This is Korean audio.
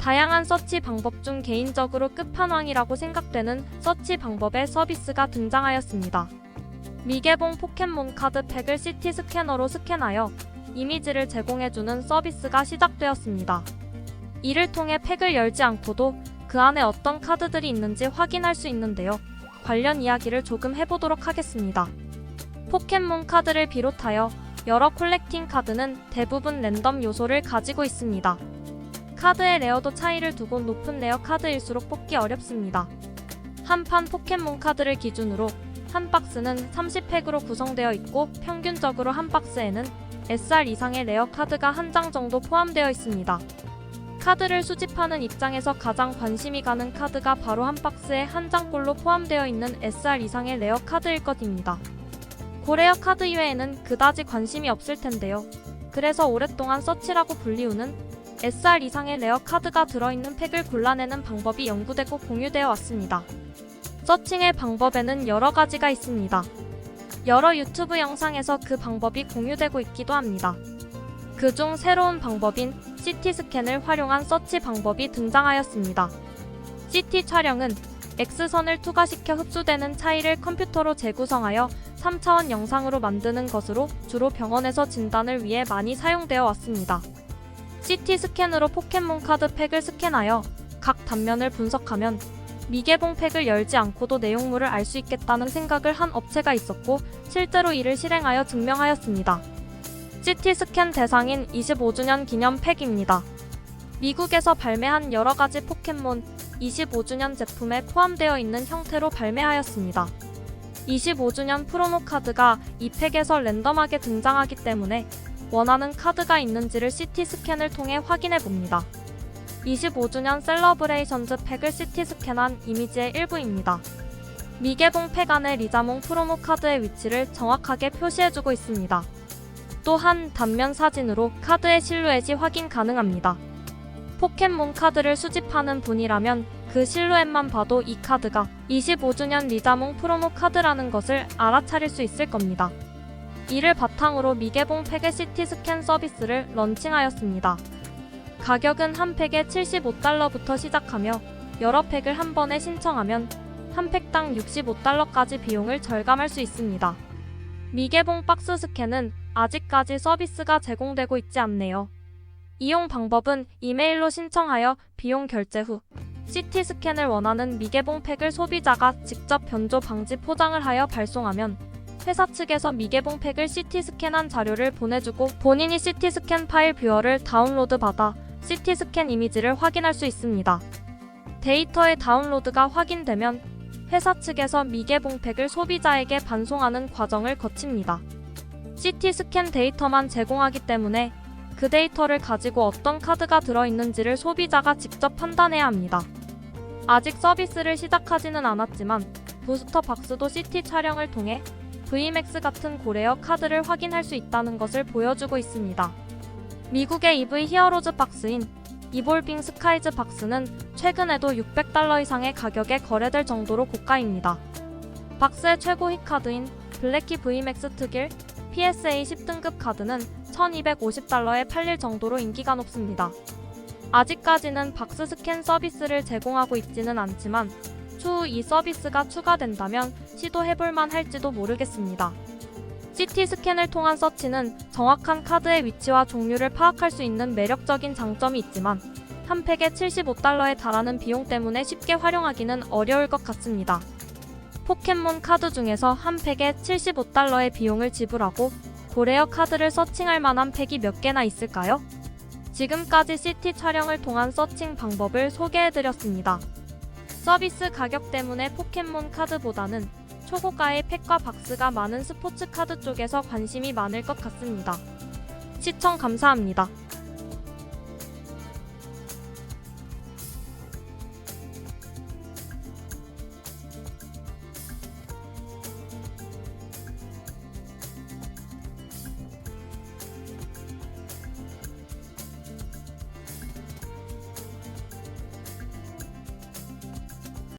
다양한 서치 방법 중 개인적으로 끝판왕이라고 생각되는 서치 방법의 서비스가 등장하였습니다. 미개봉 포켓몬 카드 팩을 CT 스캐너로 스캔하여 이미지를 제공해주는 서비스가 시작되었습니다. 이를 통해 팩을 열지 않고도 그 안에 어떤 카드들이 있는지 확인할 수 있는데요. 관련 이야기를 조금 해보도록 하겠습니다. 포켓몬 카드를 비롯하여 여러 콜렉팅 카드는 대부분 랜덤 요소를 가지고 있습니다. 카드의 레어도 차이를 두고 높은 레어 카드일수록 뽑기 어렵습니다. 한 판 포켓몬 카드를 기준으로 한 박스는 30팩으로 구성되어 있고 평균적으로 한 박스에는 SR 이상의 레어 카드가 한 장 정도 포함되어 있습니다. 카드를 수집하는 입장에서 가장 관심이 가는 카드가 바로 한 박스에 한 장꼴로 포함되어 있는 SR 이상의 레어 카드일 것입니다. 고레어 카드 이외에는 그다지 관심이 없을 텐데요. 그래서 오랫동안 서치라고 불리우는 SR 이상의 레어 카드가 들어있는 팩을 골라내는 방법이 연구되고 공유되어 왔습니다. 서칭의 방법에는 여러 가지가 있습니다. 여러 유튜브 영상에서 그 방법이 공유되고 있기도 합니다. 그중 새로운 방법인 CT 스캔을 활용한 서치 방법이 등장하였습니다. CT 촬영은 X선을 투과시켜 흡수되는 차이를 컴퓨터로 재구성하여 3차원 영상으로 만드는 것으로 주로 병원에서 진단을 위해 많이 사용되어 왔습니다. CT 스캔으로 포켓몬 카드 팩을 스캔하여 각 단면을 분석하면 미개봉 팩을 열지 않고도 내용물을 알 수 있겠다는 생각을 한 업체가 있었고 실제로 이를 실행하여 증명하였습니다. CT 스캔 대상인 25주년 기념 팩입니다. 미국에서 발매한 여러 가지 포켓몬 25주년 제품에 포함되어 있는 형태로 발매하였습니다. 25주년 프로모 카드가 이 팩에서 랜덤하게 등장하기 때문에 원하는 카드가 있는지를 CT 스캔을 통해 확인해 봅니다. 25주년 셀러브레이션즈 팩을 CT 스캔한 이미지의 일부입니다. 미개봉 팩 안에 리자몽 프로모 카드의 위치를 정확하게 표시해주고 있습니다. 또한 단면 사진으로 카드의 실루엣이 확인 가능합니다. 포켓몬 카드를 수집하는 분이라면 그 실루엣만 봐도 이 카드가 25주년 리자몽 프로모 카드라는 것을 알아차릴 수 있을 겁니다. 이를 바탕으로 미개봉 팩의 CT 스캔 서비스를 런칭하였습니다. 가격은 한 팩에 75달러부터 시작하며 여러 팩을 한 번에 신청하면 한 팩당 65달러까지 비용을 절감할 수 있습니다. 미개봉 박스 스캔은 아직까지 서비스가 제공되고 있지 않네요. 이용 방법은 이메일로 신청하여 비용 결제 후 CT 스캔을 원하는 미개봉 팩을 소비자가 직접 변조 방지 포장을 하여 발송하면 회사 측에서 미개봉 팩을 CT 스캔한 자료를 보내주고 본인이 CT 스캔 파일 뷰어를 다운로드 받아 CT 스캔 이미지를 확인할 수 있습니다. 데이터의 다운로드가 확인되면 회사 측에서 미개봉 팩을 소비자에게 반송하는 과정을 거칩니다. CT 스캔 데이터만 제공하기 때문에 그 데이터를 가지고 어떤 카드가 들어있는지를 소비자가 직접 판단해야 합니다. 아직 서비스를 시작하지는 않았지만 부스터 박스도 CT 촬영을 통해 VMAX 같은 고레어 카드를 확인할 수 있다는 것을 보여주고 있습니다. 미국의 EV 히어로즈 박스인 이볼빙 스카이즈 박스는 최근에도 600달러 이상의 가격에 거래될 정도로 고가입니다. 박스의 최고 희 카드인 블랙키 VMAX 특일 PSA 10등급 카드는 1250달러에 팔릴 정도로 인기가 높습니다. 아직까지는 박스 스캔 서비스를 제공하고 있지는 않지만 추후 이 서비스가 추가된다면 시도해볼만 할지도 모르겠습니다. CT 스캔을 통한 서치는 정확한 카드의 위치와 종류를 파악할 수 있는 매력적인 장점이 있지만 한 팩에 75달러에 달하는 비용 때문에 쉽게 활용하기는 어려울 것 같습니다. 포켓몬 카드 중에서 한 팩에 75달러의 비용을 지불하고 고레어 카드를 서칭할 만한 팩이 몇 개나 있을까요? 지금까지 CT 촬영을 통한 서칭 방법을 소개해드렸습니다. 서비스 가격 때문에 포켓몬 카드보다는 초고가의 팩과 박스가 많은 스포츠 카드 쪽에서 관심이 많을 것 같습니다. 시청 감사합니다.